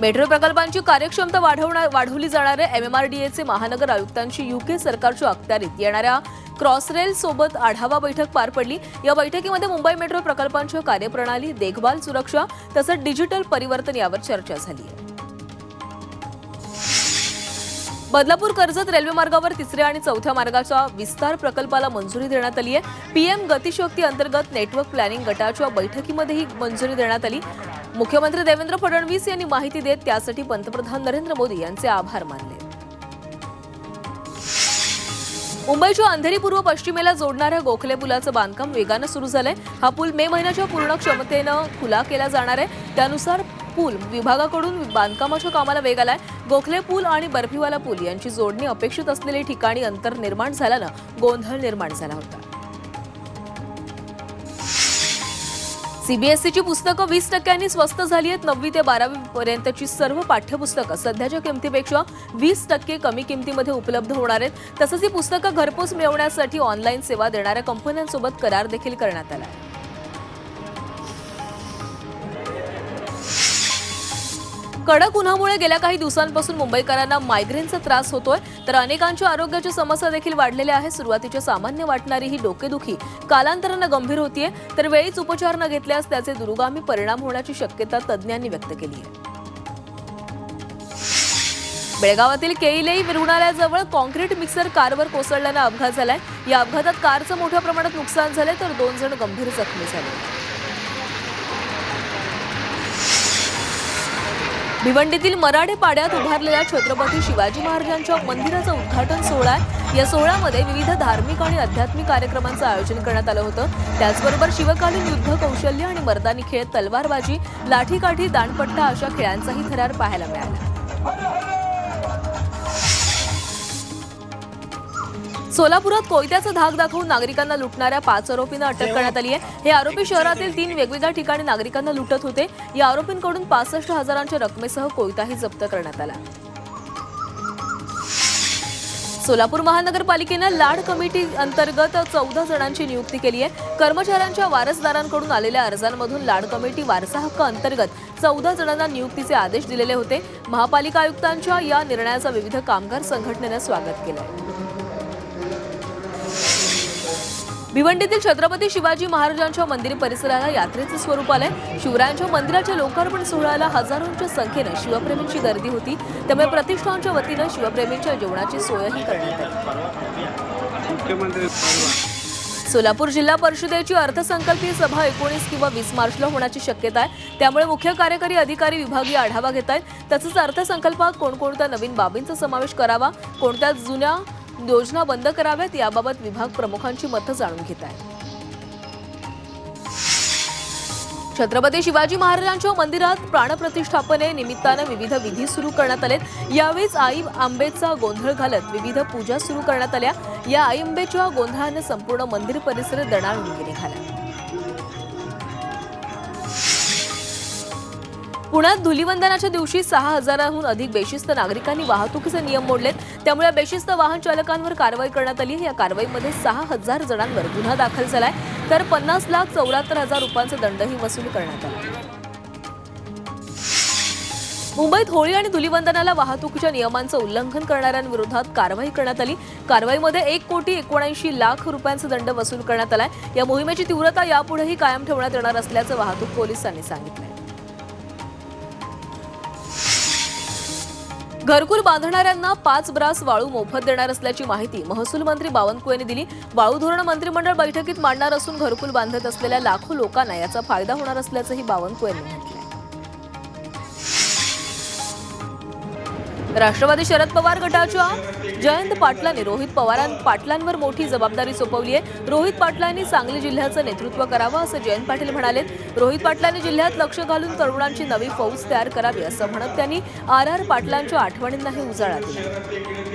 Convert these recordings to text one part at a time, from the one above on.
Metro प्रकल्पांची कार्यक्षमता वाढवणार वाढवली जाणाऱ्या एमएमआरडीएचे महानगर आयुक्तांची युके सरकारच्या अखत्यारीत. येणाऱ्या क्रॉसरेल सोबत आढावा बैठक पार पडली. या बैठकीमध्ये मुंबई मेट्रो प्रकल्पांच्या कार्यप्रणाली देखभाल सुरक्षा तसंच डिजिटल परिवर्तन यावर चर्चा झाली आहे. बदलापूर कर्जत रेल्वे मार्गावर तिसऱ्या आणि चौथ्या मार्गाच्या विस्तार प्रकल्पाला मंजुरी देण्यात आली आहे. पीएम गतिशक्ती अंतर्गत नेटवर्क प्लॅनिंग गटाच्या बैठकीमध्ये ही मंजुरी देण्यात आली. मुख्यमंत्री देवेंद्र फडणवीस यांनी माहिती देत त्यासाठी पंतप्रधान नरेंद्र मोदी यांचे आभार मानले. मुंबईच्या अंधेरी पूर्व पश्चिमेला जोडणाऱ्या गोखले पुलाचं बांधकाम वेगानं सुरू झालंय. हा पूल मे महिन्याच्या पूर्ण क्षमतेनं खुला केला जाणार आहे. त्यानुसार पूल विभागाकडून बांधकामाच्या कामाला वेग आलाय. गोखले पूल आणि बर्फीवाला पूल यांची जोडणी अपेक्षित असलेली ठिकाणी अंतर निर्माण झाल्यानं गोंधळ निर्माण झाला होता. सीबीएसईची पुस्तकं वीस टक्क्यांनी स्वस्त झाली आहेत. नववी ते बारावी पर्यंतची सर्व पाठ्यपुस्तकं सध्याच्या किमतीपेक्षा वीस टक्के कमी किमतीमध्ये उपलब्ध होणार आहेत. तसंच ही पुस्तकं घरपोच मिळवण्यासाठी ऑनलाईन सेवा देणाऱ्या कंपन्यांसोबत करार देखील करण्यात आला आहे. कडक उन्हामुळे गेल्या काही दिवसांपासून मुंबईकरांना मायग्रेनचा त्रास होतोय. तर अनेकांच्या आरोग्याच्या समस्या देखील वाढलेल्या आहेत सुरुवातीच्या सामान्य वाटणारी ही डोकेदुखी कालांतरानं गंभीर होतीये. तर वेळीच उपचार न घेतल्यास त्याचे दुरुगामी परिणाम होण्याची शक्यता तज्ज्ञांनी व्यक्त केली आहे बेळगावातील केईलेई रुग्णालयाजवळ कॉन्क्रीट मिक्सर कारवर कोसळल्यानं अपघात झालाय. या अपघातात कारचं मोठ्या प्रमाणात नुकसान झालंय तर दोन जण गंभीर जखमी झाले. भिवंडीतील मराठे पाड्यात उभारलेल्या छत्रपती शिवाजी महाराजांच्या मंदिराचं उद्घाटन सोहळा आहे. या सोहळ्यामध्ये विविध धार्मिक आणि आध्यात्मिक कार्यक्रमांचं आयोजन करण्यात आलं होतं त्याचबरोबर शिवकालीन युद्ध कौशल्य आणि मर्दानी खेळ तलवारबाजी लाठीकाठी दांडपट्टा अशा खेळांचाही थरार पाहायला मिळाला सोलापुरात कोयत्याचा धाक दाखवून नागरिकांना लुटणाऱ्या पाच आरोपींना अटक करण्यात आली आहे. हे आरोपी शहरातील तीन वेगवेगळ्या ठिकाणी नागरिकांना लुटत होते. या आरोपींकडून पासष्ट हजारांच्या रकमेसह कोयताही जप्त करण्यात आला. सोलापूर महानगरपालिकेनं लाड कमिटी अंतर्गत चौदा जणांची नियुक्ती केली आहे. कर्मचाऱ्यांच्या वारसदारांकडून आलेल्या अर्जांमधून लाड कमिटी वारसा हक्क अंतर्गत चौदा जणांना नियुक्तीचे आदेश दिलेले होते. महापालिका आयुक्तांच्या या निर्णयाचं विविध कामगार संघटनेनं स्वागत केलं भिवंडीतील छत्रपती शिवाजी महाराजांच्या मंदिर परिसराला यात्रेचं स्वरूप आलंय. शिवरायांच्या मंदिराच्या लोकार्पण सोहळ्याला हजारोंच्या संख्येनं शिवप्रेमींची गर्दी होती. त्यामुळे प्रतिष्ठानच्या वतीनं शिवप्रेमींच्या जेवणाची सोयही करण्यात आली. सोलापूर जिल्हा परिषदेची अर्थसंकल्पीय सभा एकोणीस किंवा वीस मार्चला होण्याची शक्यता आहे. त्यामुळे मुख्य कार्यकारी अधिकारी विभागीय आढावा घेत आहेत तसंच अर्थसंकल्पात कोणकोणत्या नवीन बाबींचा समावेश करावा कोणत्या जुन्या योजना बंद कराव्यात याबाबत विभाग प्रमुखांची मतं जाणून घेत आहेत छत्रपती शिवाजी महाराजांच्या मंदिरात प्राणप्रतिष्ठापने निमित्तानं विविध विधी सुरू करण्यात आलेत. यावेळीच आई आंबेचा गोंधळ घालत विविध पूजा सुरू करण्यात आल्या. या आई आंबेच्या गोंधळानं संपूर्ण मंदिर परिसर दणाणून निघाला पुण्यात धुलीवंदनाच्या दिवशी सहा हजाराहून अधिक बेशिस्त नागरिकांनी वाहतुकीचे नियम मोडलेत. त्यामुळे बेशिस्त वाहन चालकांवर कारवाई करण्यात आली. या कारवाईमध्ये सहा हजार जणांवर गुन्हा दाखल झालाय. तर पन्नास लाख चौऱ्याहत्तर हजार रुपयांचा दंडही वसूल करण्यात आला. मुंबईत होळी आणि धुलीवंदनाला वाहतुकीच्या नियमांचं उल्लंघन करणाऱ्यांविरोधात कारवाई करण्यात आली. कारवाईमध्ये एक कोटी एकोणऐंशी लाख रुपयांचा दंड वसूल करण्यात आलाय. या मोहिमेची तीव्रता यापुढेही कायम ठेवण्यात येणार असल्याचं वाहतूक पोलिसांनी सांगितलंय. घरकुल बांधणाऱ्यांना पाच ब्रास वाळू मोफत देणार असल्याची माहिती महसूल मंत्री बावनकुळे यांनी दिली. वाळू धोरण मंत्रिमंडळ बैठकीत मांडणार असून घरकुल बांधत असलेल्या लाखो लोकांना याचा फायदा होणार असल्याचंही बावनकुळे यांनी म्हटलं. राष्ट्रवादी शरद पवार गटाच्या जयंत पाटलांनी रोहित पवारां पाटलांवर मोठी जबाबदारी सोपवली आहे. रोहित पाटलांनी सांगली जिल्ह्याचं नेतृत्व करावं असं जयंत पाटील म्हणाले. रोहित पाटलांनी जिल्ह्यात लक्ष घालून तरुणांची नवी फौज तयार करावी असं म्हणत त्यांनी आर आर पाटलांच्या आठवणींनाही उजाळा दिला.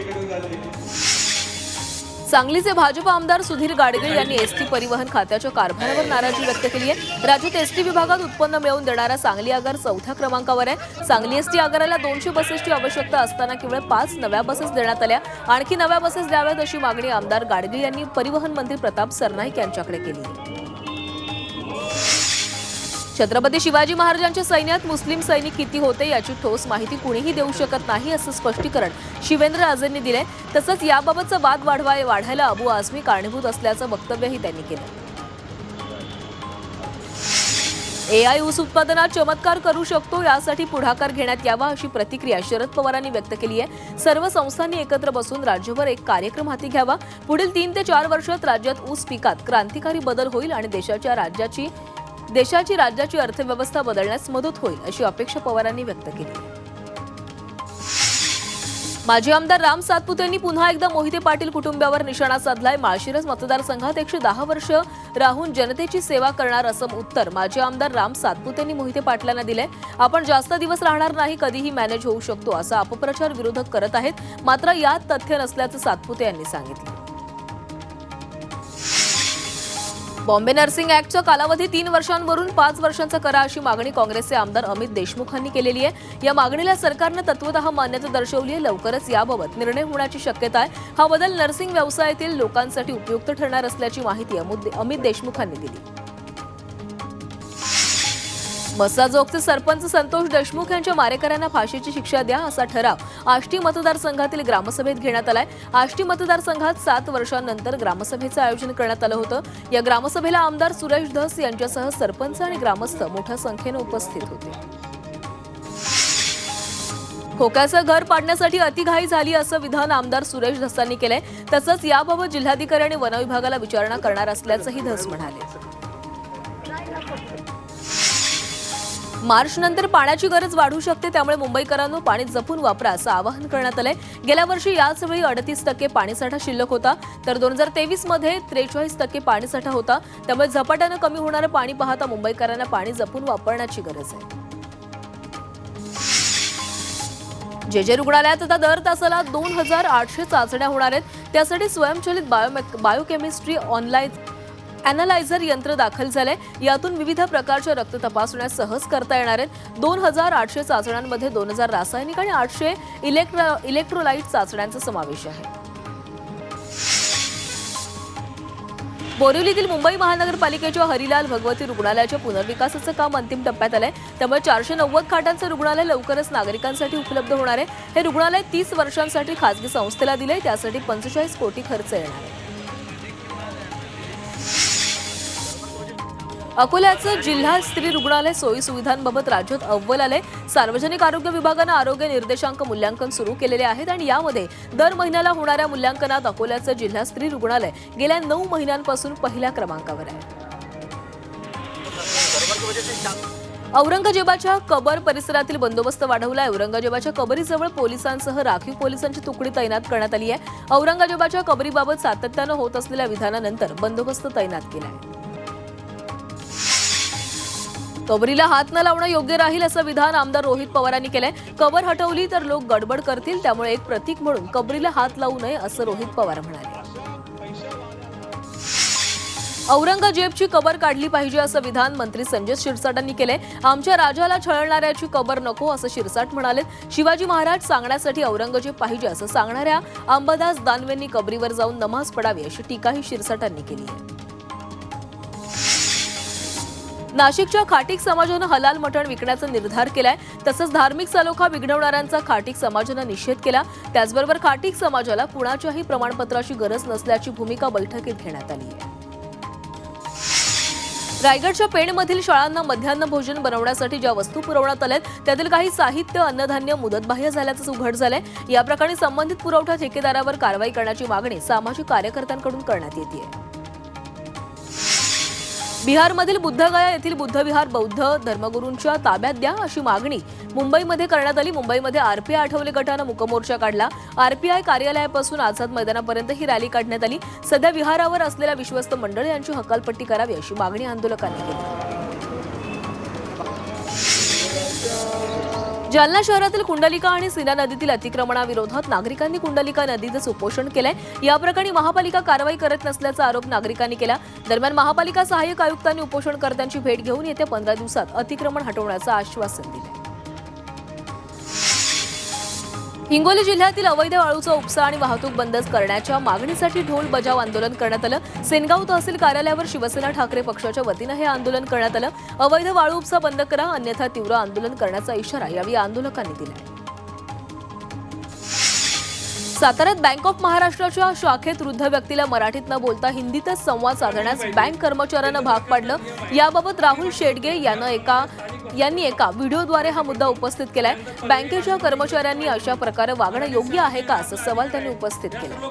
सांगलीचे भाजपा आमदार सुधीर गाडगीळ यांनी एसटी परिवहन खात्याच्या कारभारावर नाराजी व्यक्त केली आहे. राज्यात एसटी विभागात उत्पन्न मिळवून देणारा सांगली आगार चौथ्या क्रमांकावर आहे. सांगली एसटी आगाराला दोनशे बसेसची आवश्यकता असताना केवळ पाच नव्या बसेस देण्यात आल्या. आणखी नव्या बसेस द्याव्यात अशी मागणी आमदार गाडगीळ यांनी परिवहन मंत्री प्रताप सरनाईक यांच्याकडे केली आहे. छत्रपती शिवाजी महाराजांच्या सैन्यात मुस्लिम सैनिक किती होते याची ठोस माहिती कुणीही देऊ शकत नाही असं स्पष्टीकरण शिवेंद्र राजेंनी दिले तसंच याबाबतचा वाद वाढवाय वाढायला अबू आझमी कारणीभूत असल्याचं वक्तव्यही त्यांनी केलं. एआय ऊस उत्पादनात चमत्कार करू शकतो यासाठी पुढाकार घेण्यात यावा अशी प्रतिक्रिया शरद पवारांनी व्यक्त केली आहे. सर्व संस्थांनी एकत्र बसून राज्यभर एक कार्यक्रम हाती घ्यावा. पुढील तीन ते चार वर्षात राज्यात ऊस पिकात क्रांतिकारी बदल होईल आणि देशाच्या राज्याची देशाची राज्याची अर्थव्यवस्था बदलण्यास मदत होईल अशी अपेक्षा पवारांनी व्यक्त केली माजी आमदार राम सातपुतेंनी पुन्हा एकदा मोहिते पाटील कुटुंबियावर निशाणा साधलाय. माळशिरस मतदारसंघात एकशे दहा वर्ष राहून जनतेची सेवा करणार असं उत्तर माजी आमदार राम सातपुतेंनी मोहिते पाटलांना दिलंय. आपण जास्त दिवस राहणार नाही कधीही मॅनेज होऊ शकतो असा अपप्रचार विरोधक करत आहेत. मात्र यात तथ्य नसल्याचं सातपुते यांनी सांगितलं. बॉम्बे नर्सिंग ऍक्टचा कालावधी तीन वर्षांवरून पाच वर्षांचा करा अशी मागणी काँग्रेसचे आमदार अमित देशमुखांनी केलेली आहे. या मागणीला सरकारनं तत्वतः मान्यता दर्शवली आहे. लवकरच याबाबत निर्णय होण्याची शक्यता आहे. हा बदल नर्सिंग व्यवसायातील लोकांसाठी उपयुक्त ठरणार असल्याची माहिती अमुद- अमित देशमुखांनी दिली. मसाजोगचे सरपंच संतोष देशमुख यांच्या मारेकऱ्यांना फाशीची शिक्षा द्या असा ठराव आष्टी मतदारसंघातील ग्रामसभेत घेण्यात आलाय. आष्टी मतदारसंघात सात वर्षांनंतर ग्रामसभेचं आयोजन करण्यात आलं होतं. या ग्रामसभेला आमदार सुरेश धस यांच्यासह सरपंच आणि ग्रामस्थ मोठ्या संख्येनं उपस्थित होते. खोक्याचं घर पाडण्यासाठी अतिघाई झाली असं विधान आमदार सुरेश धसांनी केलंय. तसंच याबाबत जिल्हाधिकारी आणि वनविभागाला विचारणा करणार असल्याचंही धस म्हणाले. मार्च नंतर पाण्याची गरज वाढू शकते त्यामुळे मुंबईकरांनो पाणी जपून वापरा असं आवाहन करण्यात आलंय. गेल्या वर्षी याच वेळी अडतीस टक्के पाणीसाठा शिल्लक होता तर दोन हजार तेवीसमध्ये त्रेचाळीस टक्के पाणीसाठा होता. त्यामुळे झपाट्यानं कमी होणारं पाणी पाहता मुंबईकरांना पाणी जपून वापरण्याची गरज आहे. जे जे रुग्णालयात आता दर तासाला दोन हजार आठशे चाचण्या होणार आहेत. त्यासाठी स्वयंचलित बायोमेक बायोकेमिस्ट्री ऑनलाईन अॅनालायझर यंत्र दाखल झालंय. यातून विविध प्रकारच्या रक्त तपासण्या सहज करता येणार आहेत. दोन हजार आठशे चाचण्यांमध्ये दोन हजार रासायनिक आणि आठशे इलेक्ट्रो इलेक्ट्रोलाइट चाचण्यांचा समावेश आहे. बोरिवलीतील मुंबई महानगरपालिकेच्या हरिलाल भगवती रुग्णालयाच्या पुनर्विकासाचं काम अंतिम टप्प्यात आलंय. त्यामुळे चारशे नव्वद खाटांचं रुग्णालय लवकरच नागरिकांसाठी उपलब्ध होणार आहे. हे रुग्णालय तीस वर्षांसाठी खासगी संस्थेला दिले त्यासाठी पंचेचाळीस कोटी खर्च येणार आहे. अकोल्याचं जिल्हा स्त्री रुग्णालय सोयी सुविधांबाबत राज्यात अव्वल आलंय. सार्वजनिक आरोग्य विभागानं आरोग्य निर्देशांक मूल्यांकन सुरू केलेले आहेत आणि यामध्ये दर महिन्याला होणाऱ्या मूल्यांकनात अकोल्याचं जिल्हा स्त्री रुग्णालय गेल्या नऊ महिन्यांपासून पहिल्या क्रमांकावर आहे. औरंगजेबाच्या कबर परिसरातील बंदोबस्त वाढवलाय. औरंगजेबाच्या कबरीजवळ पोलिसांसह राखीव पोलिसांची तुकडी तैनात करण्यात आली आहे. औरंगजेबाच्या कबरीबाबत सातत्यानं होत असलेल्या विधानानंतर बंदोबस्त तैनात केलाय. कबरीला हात न लावणं योग्य राहील असं विधान आमदार रोहित पवारांनी केलंय. कबर हटवली तर लोक गडबड करतील त्यामुळे एक प्रतीक म्हणून कबरीला हात लावू नये असं रोहित पवार म्हणाले. औरंगजेबची कबर काढली पाहिजे असं विधान मंत्री संजय शिरसाटांनी केलंय. आमच्या राजाला छळणाऱ्याची कबर नको असं शिरसाट म्हणाले शिवाजी महाराज सांगण्यासाठी औरंगजेब पाहिजे असं सांगणाऱ्या अंबादास दानवेंनी कबरीवर जाऊन नमाज पडावी अशी टीकाही शिरसाटांनी केली आहे. नाशिकच्या खाटीक समाजानं हलाल मटण विकण्याचा निर्धार केलाय. तसंच धार्मिक सलोखा बिघडवणाऱ्यांचा खाटीक समाजानं निषेध केला. त्याचबरोबर खाटीक समाजाला कुणाच्याही प्रमाणपत्राची गरज नसल्याची भूमिका बैठकीत घेण्यात आली आहे. रायगडच्या पेणमधील शाळांना मध्यान्ह भोजन बनवण्यासाठी ज्या वस्तू पुरवण्यात आल्यात त्यातील काही साहित्य अन्नधान्य मुदतबाह्य झाल्याचं उघड झालंय. या प्रकरणी संबंधित पुरवठा ठेकेदारावर कारवाई करण्याची मागणी सामाजिक कार्यकर्त्यांकडून करण्यात येते बिहारमधील बुद्धगया येथील बुद्धविहार बौद्ध धर्मगुरूंच्या ताब्यात द्या अशी मागणी मुंबईमध्ये करण्यात आली. मुंबईमध्ये आरपीआय आठवले गटानं मुकमोर्चा काढला. आरपीआय कार्यालयापासून आझाद मैदानापर्यंत ही रॅली काढण्यात आली. सध्या विहारावर असलेल्या विश्वस्त मंडळ यांची हकालपट्टी करावी अशी मागणी आंदोलकांनी केली. जालना शहरातील कुंडलिका आणि सीना नदीतील अतिक्रमणाविरोधात नागरिकांनी कुंडलिका नदीचं उपोषण केलंय. या प्रकरणी महापालिका कारवाई करत नसल्याचा आरोप नागरिकांनी केला. दरम्यान महापालिका सहाय्यक आयुक्तांनी उपोषणकर्त्यांची भेट घेऊन येत्या पंधरा दिवसात अतिक्रमण हटवण्याचं आश्वासन दिलं हिंगोली जिल्ह्यातील अवैध वाळूचा उपसा आणि वाहतूक बंदच करण्याच्या मागणीसाठी ढोल बजाव आंदोलन करण्यात आलं. सेनगाव तहसील कार्यालयावर शिवसेना ठाकरे पक्षाच्या वतीनं हे आंदोलन करण्यात आलं. अवैध वाळू उपसा बंद करा अन्यथा तीव्र आंदोलन करण्याचा इशारा यावेळी आंदोलकांनी दिला. साताऱ्यात बँक ऑफ महाराष्ट्राच्या शाखेत वृद्ध व्यक्तीला मराठीत न बोलता हिंदीतच संवाद साधण्यास बँक कर्मचाऱ्यानं भाग पाडलं. याबाबत राहुल शेडगे यानं एका यांनी एका व्हिडिओद्वारे हा मुद्दा उपस्थित केलाय. बँकेच्या कर्मचाऱ्यांनी अशा प्रकारे वागणं योग्य आहे का असं सवाल त्यांनी उपस्थित केला.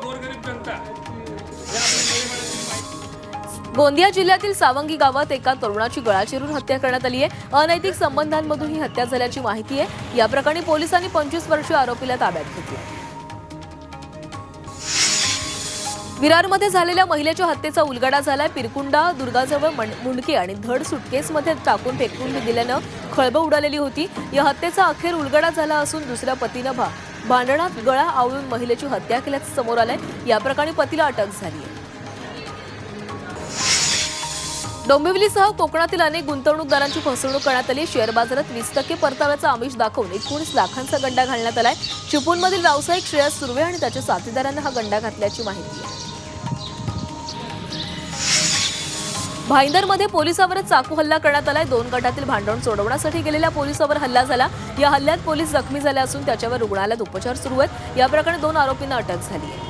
गोंदिया जिल्ह्यातील सावंगी गावात एका तरुणाची गळा चिरून हत्या करण्यात आली आहे. अनैतिक संबंधांमधून ही हत्या झाल्याची माहिती आहे. या प्रकरणी पोलिसांनी पंचवीस वर्षीय आरोपीला ताब्यात घेतलं विरारमध्ये झालेल्या महिलेच्या हत्येचा उलगडा झालाय. पिरकुंडा दुर्गाजवळ मण- मुंडके आणि धड सुटकेसमध्ये टाकून फेकून दिल्यानं खळबळ उडालेली होती. या हत्येचा अखेर उलगडा झाला असून दुसऱ्या पतीनं भा भांडणात गळा आवळून महिलेची हत्या केल्याचं समोर आलंय. या प्रकरणी पतीला अटक झाली आहे डोंबिवलीसह कोकणातील अनेक गुंतवणूकदारांची फसवणूक करण्यात आली. शेअर बाजारात वीस टक्के परताव्याचा आमिष दाखवून एकोणीस लाखांचा गंडा घालण्यात आलाय. चिपळूणमधील व्यावसायिक श्रेयस सुर्वे आणि त्याच्या साथीदारांना हा गंडा घातल्याची माहिती आहे. भाईंदरमध्ये पोलिसावरच चाकू हल्ला करण्यात आलाय. दोन गटातील भांडण सोडवण्यासाठी गेलेल्या पोलिसावर हल्ला झाला. या हल्ल्यात पोलीस जखमी झाले असून त्याच्यावर रुग्णालयात उपचार सुरू आहेत. या प्रकरणी दोन आरोपींना अटक झाली आहे.